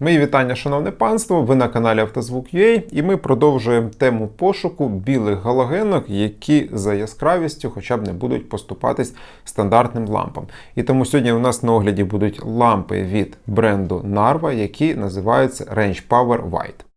Мої вітання, шановне панство! Ви на каналі Автозвук.ua і ми продовжуємо тему пошуку білих галогенок, які за яскравістю хоча б не будуть поступатись стандартним лампам. І тому сьогодні у нас на огляді будуть лампи від бренду Narva, які називаються Range Power White.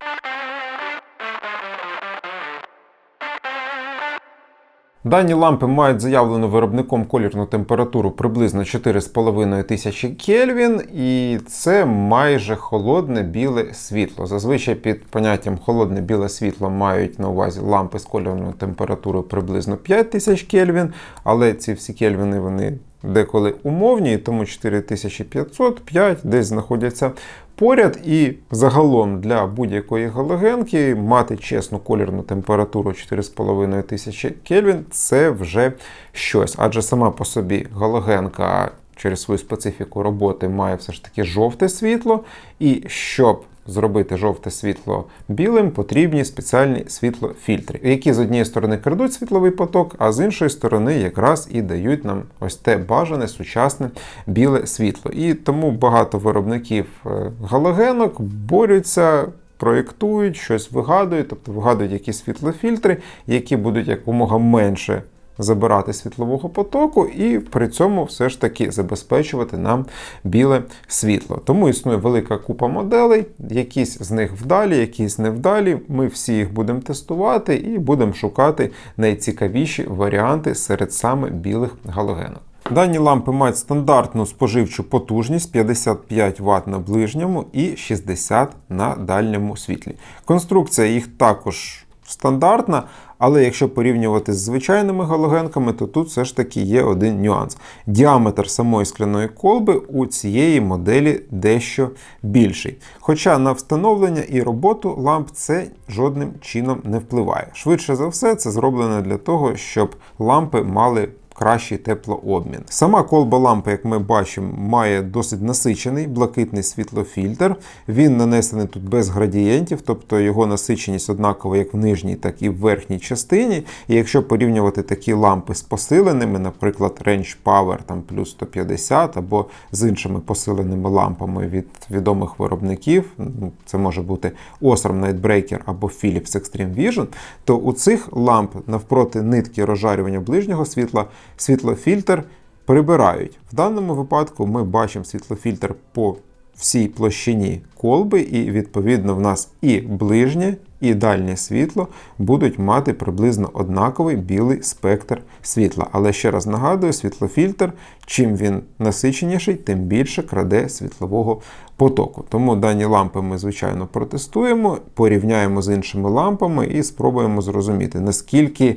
Дані лампи мають заявлену виробником колірну температуру приблизно 4,5 тисячі Кельвін, і це майже холодне біле світло. Зазвичай під поняттям холодне біле світло мають на увазі лампи з колірною температурою приблизно 5 тисяч Кельвін, але ці всі Кельвіни вони деколи умовні, тому 4500, 5 десь знаходяться поряд. І загалом для будь-якої галогенки мати чесну колірну температуру 4,5 тисячі Кельвін це вже щось. Адже сама по собі галогенка через свою специфіку роботи має все ж таки жовте світло, і щоб Зробити жовте світло білим потрібні спеціальні світлофільтри, які з однієї сторони крадуть світловий поток, а з іншої сторони якраз і дають нам ось те бажане сучасне біле світло. І тому багато виробників е, галогенок борються. Проєктують, щось вигадують, тобто вигадують якісь світлофільтри, які будуть якомога менше забирати світлового потоку і при цьому все ж таки забезпечувати нам біле світло. Тому існує велика купа моделей, якісь з них вдалі, якісь невдалі. Ми всі їх будемо тестувати і будемо шукати найцікавіші варіанти серед саме білих галогенок. Дані лампи мають стандартну споживчу потужність 55 Вт на ближньому і 60 на дальньому світлі. Конструкція їх також стандартна, але якщо порівнювати з звичайними галогенками, то тут все ж таки є один нюанс. Діаметр самої скляної колби у цієї моделі дещо більший. Хоча на встановлення і роботу ламп це жодним чином не впливає. Швидше за все, це зроблено для того, щоб лампи мали кращий теплообмін. Сама колба лампи, як ми бачимо, має досить насичений блакитний світлофільтр. Він нанесений тут без градієнтів, тобто його насиченість однакова як в нижній, так і в верхній частині. І якщо порівнювати такі лампи з посиленими, наприклад, Range Power там, плюс 150 або з іншими посиленими лампами від відомих виробників, ну, це може бути Osram Nightbreaker або Philips Extreme Vision, то у цих ламп навпроти нитки розжарювання ближнього світла світлофільтр прибирають. В даному випадку ми бачимо світлофільтр по всій площині колби, і, відповідно, в нас і ближнє, і дальнє світло будуть мати приблизно однаковий білий спектр світла. Але ще раз нагадую, світлофільтр, чим він насиченіший, тим більше краде світлового потоку. Тому дані лампи ми, звичайно, протестуємо, порівняємо з іншими лампами і спробуємо зрозуміти, наскільки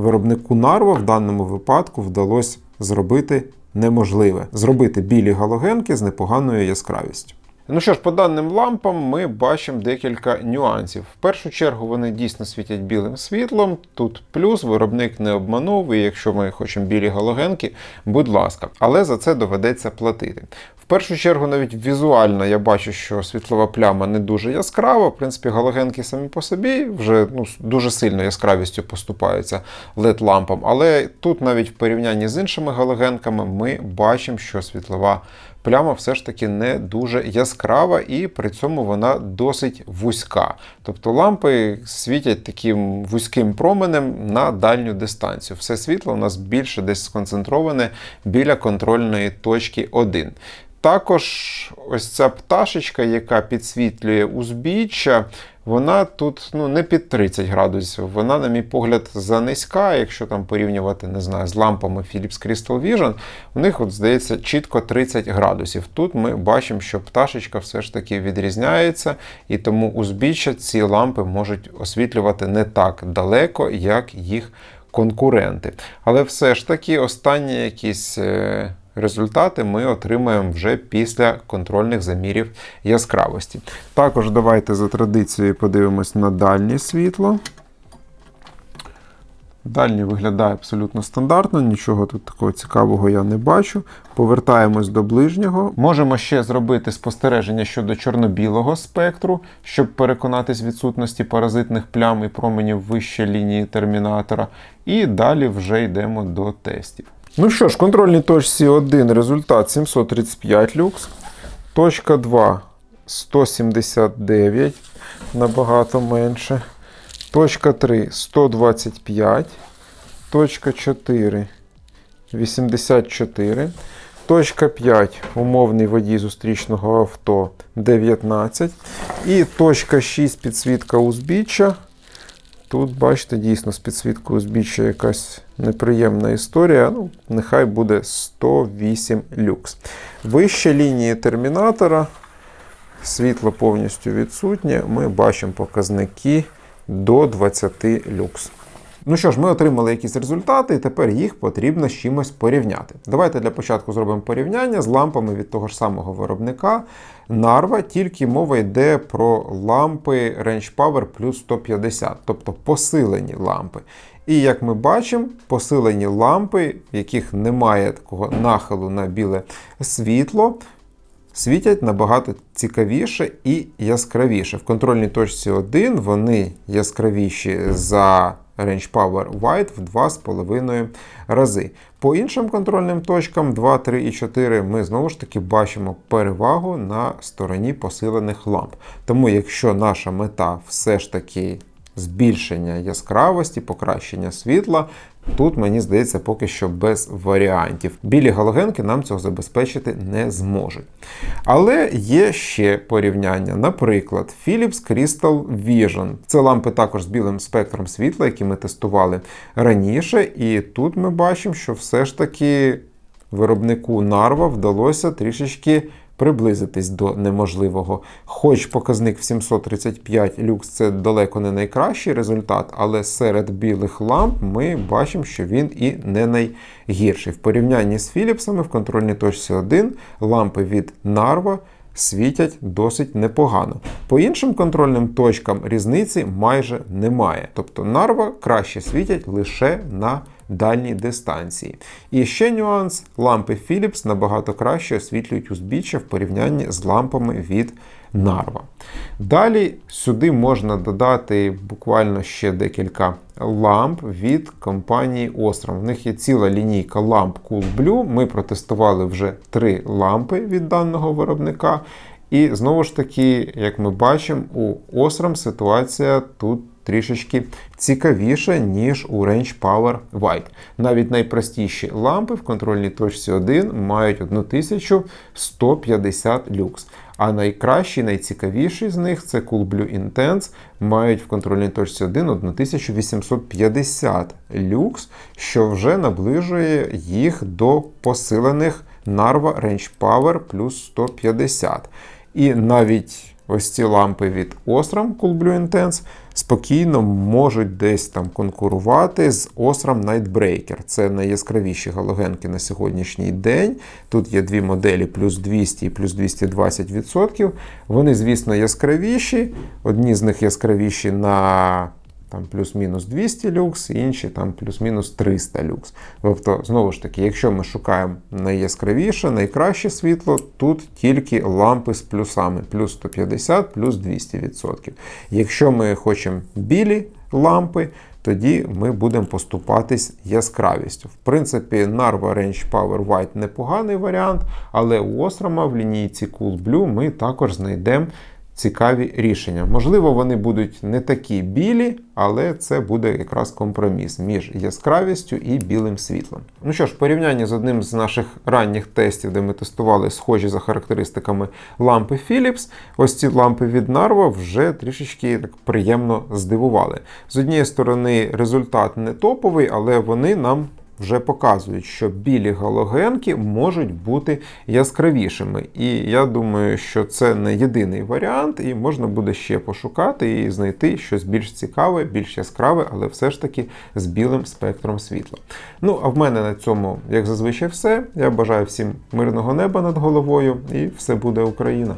виробнику Нарва в даному випадку вдалося зробити неможливе зробити білі галогенки з непоганою яскравістю. Ну що ж, по даним лампам ми бачимо декілька нюансів. В першу чергу вони дійсно світять білим світлом. Тут плюс виробник не обманув, і якщо ми хочемо білі галогенки, будь ласка, але за це доведеться платити. Першу чергу, навіть візуально я бачу, що світлова пляма не дуже яскрава. В принципі, галогенки самі по собі вже ну, дуже сильно яскравістю поступаються led лампам. Але тут, навіть в порівнянні з іншими галогенками, ми бачимо, що світлова пляма все ж таки не дуже яскрава, і при цьому вона досить вузька. Тобто лампи світять таким вузьким променем на дальню дистанцію. Все світло у нас більше десь сконцентроване біля контрольної точки 1. Також ось ця пташечка, яка підсвітлює узбіччя, вона тут ну, не під 30 градусів. Вона, на мій погляд, занизька, якщо там порівнювати, не знаю, з лампами Philips Crystal Vision, у них, от, здається, чітко 30 градусів. Тут ми бачимо, що пташечка все ж таки відрізняється, і тому узбіччя ці лампи можуть освітлювати не так далеко, як їх конкуренти. Але все ж таки останні якісь. Результати ми отримаємо вже після контрольних замірів яскравості. Також давайте за традицією подивимось на дальнє світло. Дальнє виглядає абсолютно стандартно, нічого тут такого цікавого я не бачу. Повертаємось до ближнього. Можемо ще зробити спостереження щодо чорно-білого спектру, щоб переконатись відсутності паразитних плям і променів вище лінії термінатора. І далі вже йдемо до тестів. Ну що ж, контрольній точці 1 результат 735 люкс. Точка 2 179, набагато менше. Точка 3 125. Точка 4 84. Точка 5 умовний водій зустрічного авто 19. І точка 6 підсвітка узбіччя. Тут, бачите, дійсно з підсвіткою узбіччя якась неприємна історія. Ну, нехай буде 108 люкс. Вище лінії термінатора. Світло повністю відсутнє. Ми бачимо показники до 20 люкс. Ну що ж, ми отримали якісь результати, і тепер їх потрібно з чимось порівняти. Давайте для початку зробимо порівняння з лампами від того ж самого виробника Narva, тільки мова йде про лампи Range Power плюс 150, тобто посилені лампи. І як ми бачимо, посилені лампи, в яких немає такого нахилу на біле світло, світять набагато цікавіше і яскравіше. В контрольній точці 1 вони яскравіші за Range Power White в 2,5 рази. По іншим контрольним точкам 2, 3 і 4 ми знову ж таки бачимо перевагу на стороні посилених ламп. Тому, якщо наша мета все ж таки збільшення яскравості, покращення світла, Тут, мені здається, поки що без варіантів. Білі галогенки нам цього забезпечити не зможуть. Але є ще порівняння. Наприклад, Philips Crystal Vision. Це лампи також з білим спектром світла, які ми тестували раніше. І тут ми бачимо, що все ж таки виробнику Narva вдалося трішечки приблизитись до неможливого. Хоч показник в 735 люкс це далеко не найкращий результат, але серед білих ламп ми бачимо, що він і не найгірший. В порівнянні з Філіпсами в контрольній точці 1 лампи від Narva світять досить непогано. По іншим контрольним точкам різниці майже немає. Тобто Narva краще світять лише на дальній дистанції. І ще нюанс: лампи Philips набагато краще освітлюють узбіччя в порівнянні з лампами від Narva. Далі сюди можна додати буквально ще декілька ламп від компанії Osram. В них є ціла лінійка ламп Cool Blue. Ми протестували вже три лампи від даного виробника. І знову ж таки, як ми бачимо, у Osram ситуація тут трішечки цікавіше, ніж у Range Power White. Навіть найпростіші лампи в контрольній точці 1 мають 1150 люкс. А найкращий, найцікавіший з них це Cool Blue Intense, мають в контрольній точці 1 1850 люкс, що вже наближує їх до посилених Narva Range Power плюс 150. І навіть ось ці лампи від Osram Cool Blue Intense спокійно можуть десь там конкурувати з Osram Nightbreaker. Це найяскравіші галогенки на сьогоднішній день. Тут є дві моделі плюс 200 і плюс 220%. Вони, звісно, яскравіші. Одні з них яскравіші на там плюс-мінус 200 люкс, інші там плюс-мінус 300 люкс. Тобто, знову ж таки, якщо ми шукаємо найяскравіше, найкраще світло, тут тільки лампи з плюсами, плюс 150, плюс 200%. Якщо ми хочемо білі лампи, тоді ми будемо поступатись яскравістю. В принципі, Narva Range Power White непоганий варіант, але у Osram в лінійці Cool Blue ми також знайдемо цікаві рішення. Можливо, вони будуть не такі білі, але це буде якраз компроміс між яскравістю і білим світлом. Ну що ж, в порівнянні з одним з наших ранніх тестів, де ми тестували схожі за характеристиками лампи Philips, ось ці лампи від Narva вже трішечки так приємно здивували. З однієї сторони, результат не топовий, але вони нам вже показують, що білі галогенки можуть бути яскравішими. І я думаю, що це не єдиний варіант, і можна буде ще пошукати і знайти щось більш цікаве, більш яскраве, але все ж таки з білим спектром світла. Ну, а в мене на цьому, як зазвичай, все. Я бажаю всім мирного неба над головою, і все буде Україна!